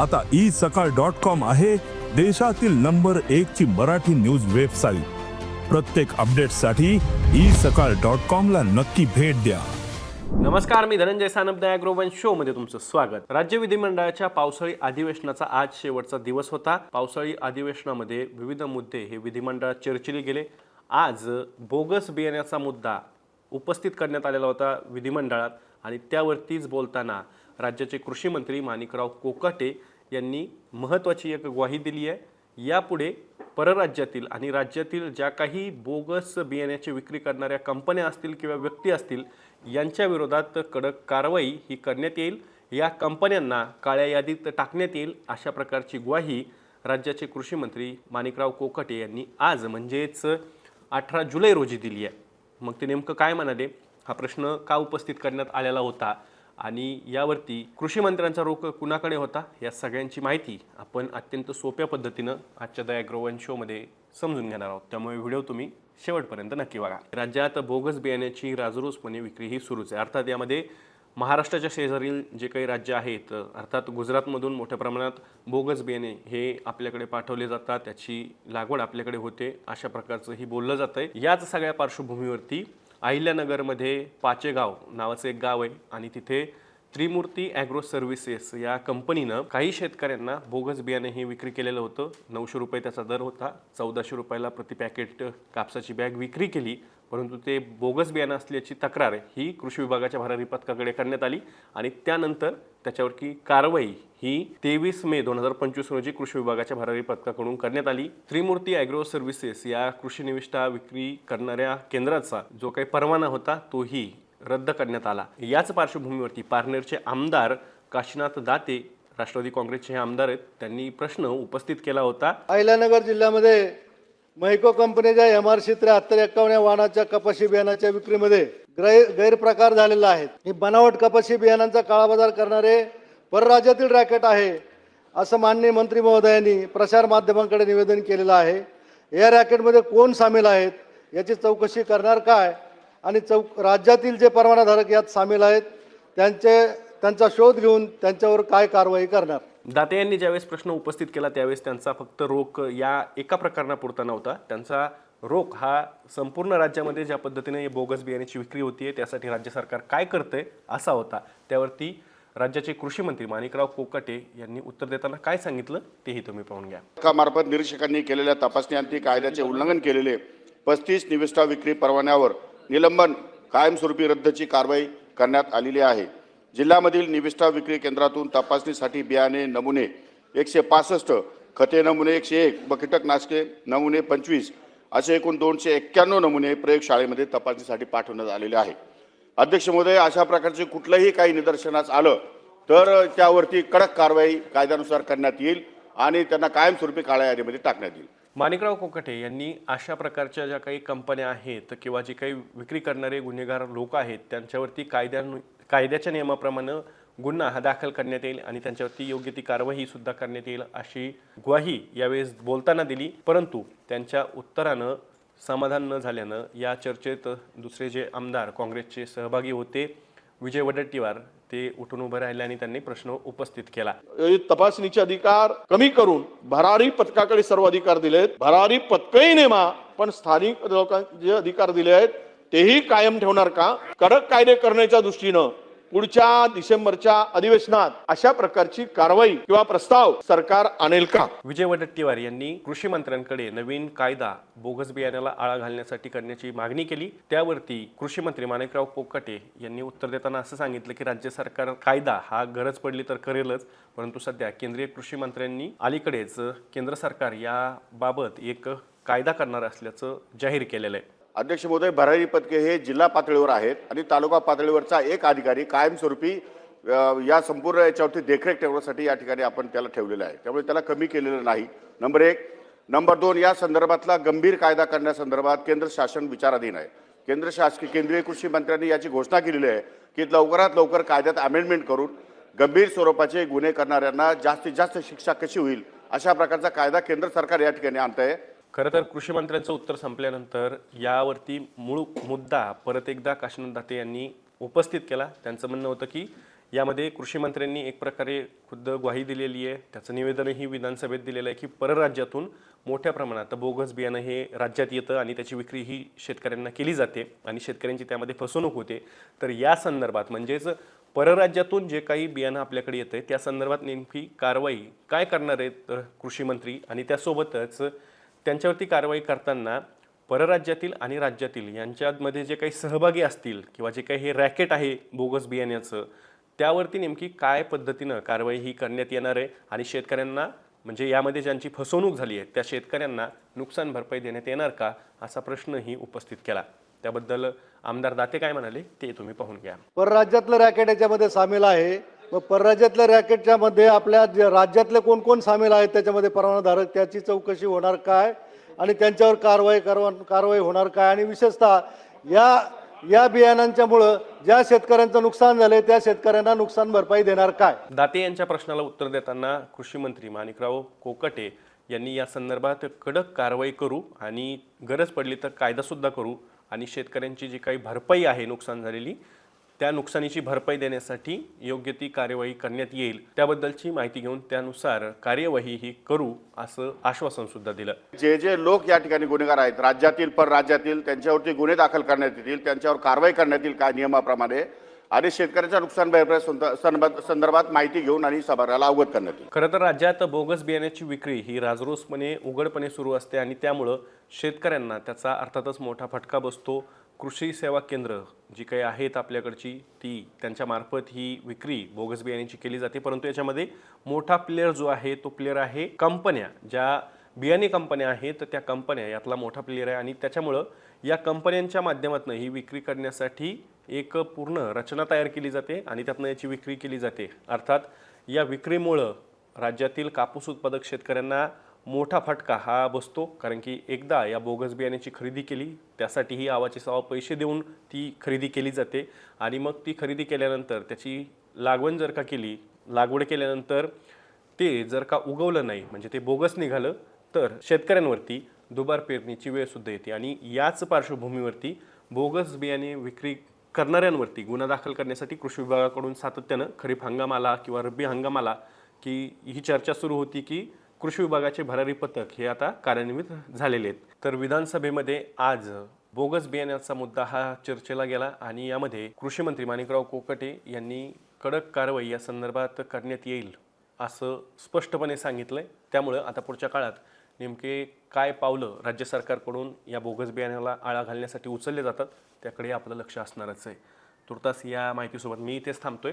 आता ई सकाळ dot com आहे देशातील नंबर एक ची मराठी न्यूज वेबसाईट. प्रत्येक अपडेटसाठी ई सकाळ डॉट कॉम ला नक्की भेट द्या. नमस्कार मी धनंजय सानप द ॲग्रोवन शो मध्ये तुमचं स्वागत. राज्य विधिमंडळाच्या पावसाळी अधिवेशनाचा आज शेवटचा दिवस होता. पावसाळी अधिवेशनामध्ये विविध मुद्दे हे विधिमंडळात चर्चिले गेले. आज बोगस बियाण्याचा मुद्दा उपस्थित करण्यात आलेला होता विधिमंडळात आणि त्यावरतीच बोलताना राज्याचे कृषी मंत्री माणिकराव कोकाटे यांनी महत्त्वाची एक ग्वाही दिली आहे. यापुढे परराज्यातील आणि राज्यातील ज्या काही बोगस बियाण्याची विक्री करणाऱ्या कंपन्या असतील किंवा व्यक्ती असतील यांच्या विरोधात कडक कारवाई ही करण्यात येईल. या कंपन्यांना काळ्या यादीत टाकण्यात येईल अशा प्रकारची ग्वाही राज्याचे कृषी मंत्री माणिकराव कोकाटे यांनी आज म्हणजेच अठरा जुलै रोजी दिली आहे. मग ते नेमकं काय म्हणाले? हा प्रश्न का उपस्थित करण्यात आलेला होता? आणि यावरती कृषी मंत्र्यांचा रोख कुणाकडे होता या सगळ्यांची माहिती आपण अत्यंत सोप्या पद्धतीनं आजच्या दया ग्रोवन शोमध्ये समजून घेणार आहोत. त्यामुळे व्हिडिओ तुम्ही शेवटपर्यंत नक्की बघा. राज्यात बोगस बियाण्याची राजरोसपणे विक्री ही सुरूच आहे. अर्थात यामध्ये महाराष्ट्राच्या शेजारील जे काही राज्य आहेत अर्थात गुजरातमधून मोठ्या प्रमाणात बोगस बियाणे हे आपल्याकडे पाठवले जातात त्याची लागवड आपल्याकडे होते अशा प्रकारचं ही बोललं जातं आहे याच सगळ्या पार्श्वभूमीवरती अहिल्यानगरमध्ये पाचेगाव नावाचं एक गाव आहे आणि तिथे त्रिमूर्ती ॲग्रो सर्व्हिसेस या कंपनीनं काही शेतकऱ्यांना बोगस बियाणे हे विक्री केलेलं होतं. नऊशे रुपये त्याचा दर होता. चौदाशे रुपयाला प्रति पॅकेट कापसाची बॅग विक्री केली. परंतु ते बोगस बियाणं असल्याची तक्रार ही कृषी विभागाच्या भरारी पथकाकडे करण्यात आली आणि त्यानंतर त्याच्यावरची कारवाई ही तेवीस मे दोन हजार पंचवीस रोजी कृषी विभागाच्या भरारी पथकाकडून करण्यात आली. त्रिमूर्ती ॲग्रो सर्व्हिसेस या कृषी निविष्ठा विक्री करणाऱ्या केंद्राचा जो काही परवाना होता तोही रद्द करण्यात आला. याच पार्श्वभूमीवरती पारनेरचे आमदार काशीनाथ दाते राष्ट्रवादी काँग्रेसचे हे आमदार आहेत त्यांनी प्रश्न उपस्थित केला होता. अहिल्यानगर जिल्ह्यामध्ये मैको कंपनीच्या एम आर सी त्र्याहत्तर एक्कावन्न वाहनाच्या कपाशी बियाणाच्या विक्रीमध्ये गैर गैरप्रकार झालेला आहे. हे बनावट कपाशी बियाणांचा काळाबाजार करणारे परराज्यातील रॅकेट आहे असं माननीय मंत्री महोदयांनी प्रसार माध्यमांकडे निवेदन केलेलं आहे. या रॅकेटमध्ये कोण सामील आहेत याची चौकशी करणार काय आणि चौक राज्यातील जे परवानाधारक यात सामील आहेत त्यांचे त्यांचा शोध घेऊन त्यांच्यावर काय कारवाई करणार? दाते यांनी ज्यावेळेस प्रश्न उपस्थित केला त्यावेळेस त्यांचा फक्त रोख या एका प्रकरणापुरता नव्हता. त्यांचा रोख हा संपूर्ण राज्यामध्ये ज्या पद्धतीने बोगस बियाण्याची विक्री होतीये त्यासाठी राज्य सरकार काय करतंय असा होता. त्यावरती राज्याचे कृषी मंत्री माणिकराव कोकाटे यांनी उत्तर देताना काय सांगितलं तेही तुम्ही पाहून घ्या. मार्फत निरीक्षकांनी केलेल्या तपासणीअंती कायद्याचे उल्लंघन केलेले पस्तीस निविष्ठा विक्री परवान्यावर निलंबन कायमस्वरूपी रद्दची कारवाई करण्यात आलेली आहे. जिल्ह्यामधील निविष्ठा विक्री केंद्रातून तपासणीसाठी बियाणे नमुने एकशे पासष्ट खते नमुने एकशे एक व कीटकनाशके नमुने पंचवीस असे एकूण दोनशे एक्क्याण्णव नमुने प्रयोगशाळेमध्ये तपासणीसाठी पाठवण्यात आलेले आहे. अध्यक्ष महोदय अशा प्रकारचे कुठलंही काही निदर्शनास आलं तर त्यावरती कडक कारवाई कायद्यानुसार करण्यात येईल आणि त्यांना कायमस्वरूपी काळ्या यादीमध्ये टाकण्यात येईल. माणिकराव कोकटे यांनी अशा प्रकारच्या ज्या काही कंपन्या आहेत किंवा जे काही विक्री करणारे गुन्हेगार लोक आहेत त्यांच्यावरती कायद्यानु कायद्याच्या नियमाप्रमाणे गुन्हा हा दाखल करण्यात येईल आणि त्यांच्यावरती योग्य ती कारवाई सुद्धा करण्यात येईल अशी ग्वाही यावेळेस बोलताना दिली. परंतु त्यांच्या उत्तरानं समाधान न झाल्यानं या चर्चेत दुसरे जे आमदार काँग्रेसचे सहभागी होते विजय वडट्टीवार ते उठून उभे राहिले आणि त्यांनी प्रश्न उपस्थित केला. तपासणीचे अधिकार कमी करून भरारी पथकाकडे सर्व अधिकार दिलेत. भरारी पथकही नेमा पण स्थानिक लोकांचे जे अधिकार दिले आहेत तेही कायम ठेवणार का? कडक कायदे करण्याच्या दृष्टीनं पुढच्या डिसेंबरच्या अधिवेशनात अशा प्रकारची कारवाई किंवा प्रस्ताव सरकार आणेल का? विजय वडट्टीवार यांनी कृषी मंत्र्यांकडे नवीन कायदा बोगस बियाण्याला आळा घालण्यासाठी करण्याची मागणी केली. त्यावरती कृषी मंत्री माणिकराव कोकाटे यांनी उत्तर देताना असं सांगितलं की राज्य सरकार कायदा हा गरज पडली तर करेलच परंतु सध्या केंद्रीय कृषी मंत्र्यांनी अलीकडेच केंद्र सरकार याबाबत एक कायदा करणार असल्याचं जाहीर केलेलं आहे. अध्यक्ष महोदय भरारी पथके हे जिल्हा पातळीवर आहेत आणि तालुका पातळीवरचा एक अधिकारी कायमस्वरूपी या संपूर्ण याच्यावरती देखरेख ठेवण्यासाठी या ठिकाणी आपण त्याला ठेवलेलं आहे. त्यामुळे त्याला कमी केलेलं नाही. नंबर एक. नंबर दोन या संदर्भातला गंभीर कायदा करण्यासंदर्भात केंद्र शासन विचाराधीन आहे. केंद्र शासकीय केंद्रीय कृषी मंत्र्यांनी याची घोषणा केलेली आहे की लवकरात लवकर कायद्यात अमेंडमेंट करून गंभीर स्वरूपाचे गुन्हे करणाऱ्यांना जास्तीत जास्त शिक्षा कशी होईल अशा प्रकारचा कायदा केंद्र सरकार या ठिकाणी आणत आहे खरं तर कृषी मंत्र्यांचं उत्तर संपल्यानंतर यावरती मूळ मुद्दा परत एकदा काशीनाथ दाते यांनी उपस्थित केला. त्यांचं म्हणणं होतं की यामध्ये कृषी मंत्र्यांनी एक प्रकारे खुद्द ग्वाही दिलेली आहे. त्याचं निवेदनही विधानसभेत दिलेलं आहे की परराज्यातून मोठ्या प्रमाणात बोगस बियाणं हे राज्यात येतं आणि त्याची विक्री ही शेतकऱ्यांना केली जाते आणि शेतकऱ्यांची त्यामध्ये फसवणूक होते. तर या संदर्भात म्हणजेच परराज्यातून जे काही बियाणं आपल्याकडे येतं आहे त्या संदर्भात नेमकी कारवाई काय करणार आहेत कृषीमंत्री कृषी मंत्री? आणि त्यासोबतच त्यांच्यावरती कारवाई करताना परराज्यातील आणि राज्यातील यांच्यामध्ये जे काही सहभागी असतील किंवा जे काही हे रॅकेट आहे बोगस बियाण्याचं त्यावरती नेमकी काय पद्धतीनं कारवाई ही करण्यात येणार आहे आणि शेतकऱ्यांना म्हणजे यामध्ये ज्यांची फसवणूक झाली आहे त्या शेतकऱ्यांना नुकसान भरपाई देण्यात येणार का असा प्रश्नही उपस्थित केला. त्याबद्दल आमदार दाते काय म्हणाले ते तुम्ही पाहून घ्या. परराज्यातलं रॅकेट याच्यामध्ये सामील आहे. मग परराज्यातल्या रॅकेटच्या मध्ये आपल्या राज्यातले कोण कोण सामील आहेत त्याच्यामध्ये परवानाधारक त्याची चौकशी होणार काय आणि त्यांच्यावर कारवाई करवा कारवाई होणार काय? आणि विशेषतः या या बियाणांच्यामुळं ज्या शेतकऱ्यांचं नुकसान झालंय त्या शेतकऱ्यांना नुकसान भरपाई देणार काय? दाते यांच्या प्रश्नाला उत्तर देताना कृषी मंत्री माणिकराव कोकटे यांनी या संदर्भात कडक कारवाई करू आणि गरज पडली तर कायदासुद्धा करू आणि शेतकऱ्यांची जी काही भरपाई आहे नुकसान झालेली त्या नुकसानीची भरपाई देण्यासाठी योग्य ती कार्यवाही करण्यात येईल. त्याबद्दलची माहिती घेऊन त्यानुसार कार्यवाही ही करू असं आश्वासन सुद्धा दिलं. जे जे लोक या ठिकाणी गुन्हेगार आहेत राज्यातील परराज्यातील त्यांच्यावरती गुन्हे दाखल करण्यात येतील त्यांच्यावर कारवाई करण्यात येईल काय नियमाप्रमाणे आणि शेतकऱ्यांच्या नुकसान भरपाई संद- संदर्भात- संदर्भात माहिती घेऊन आणि सभागृहाला अवगत करण्यात येईल. खरं तर राज्यात बोगस बियाण्याची विक्री ही राजरोसपणे उघडपणे सुरू असते आणि त्यामुळं शेतकऱ्यांना त्याचा अर्थातच मोठा फटका बसतो. कृषी सेवा केंद्र जी काही आहेत आपल्याकडची ती त्यांच्यामार्फत ही विक्री बोगस बियाण्याची केली जाते. परंतु याच्यामध्ये मोठा प्लेअर जो आहे तो प्लेअर आहे कंपन्या. ज्या बियाणे कंपन्या आहेत त्या कंपन्या यातला मोठा प्लेअर आहे. आणि त्याच्यामुळं या कंपन्यांच्या माध्यमातून ही विक्री करण्यासाठी एक पूर्ण रचना तयार केली जाते आणि त्यातनं याची विक्री केली जाते. अर्थात या विक्रीमुळं राज्यातील कापूस उत्पादक शेतकऱ्यांना मोठा फटका हा बसतो कारण की एकदा या बोगस बियाण्याची खरेदी केली त्यासाठीही आवाचे सवा पैसे देऊन ती खरेदी केली जाते. आणि मग ती खरेदी केल्यानंतर त्याची लागवण जर का केली लागवड केल्यानंतर ते जर का उगवलं नाही म्हणजे ते बोगस निघालं तर शेतकऱ्यांवरती दुबार पेरणीची वेळ सुद्धा येते. आणि याच पार्श्वभूमीवरती बोगस बियाणे विक्री करणाऱ्यांवरती गुन्हा दाखल करण्यासाठी कृषी विभागाकडून सातत्यानं खरीप हंगामाला किंवा रब्बी हंगामाला की ही चर्चा सुरू होती की कृषी विभागाचे भरारी पथक हे आता कार्यान्वित झालेले आहेत. तर विधानसभेमध्ये आज बोगस बियाण्याचा मुद्दा हा चर्चेला गेला आणि यामध्ये कृषी मंत्री माणिकराव कोकटे यांनी कडक कारवाई या संदर्भात करण्यात येईल असं स्पष्टपणे सांगितलंय. त्यामुळं आता पुढच्या काळात नेमके काय पावलं राज्य सरकारकडून या बोगस बियाण्याला आळा घालण्यासाठी उचलले जातात त्याकडे आपलं लक्ष असणारच आहे. तुर्तास या माहितीसोबत मी इथेच थांबतोय.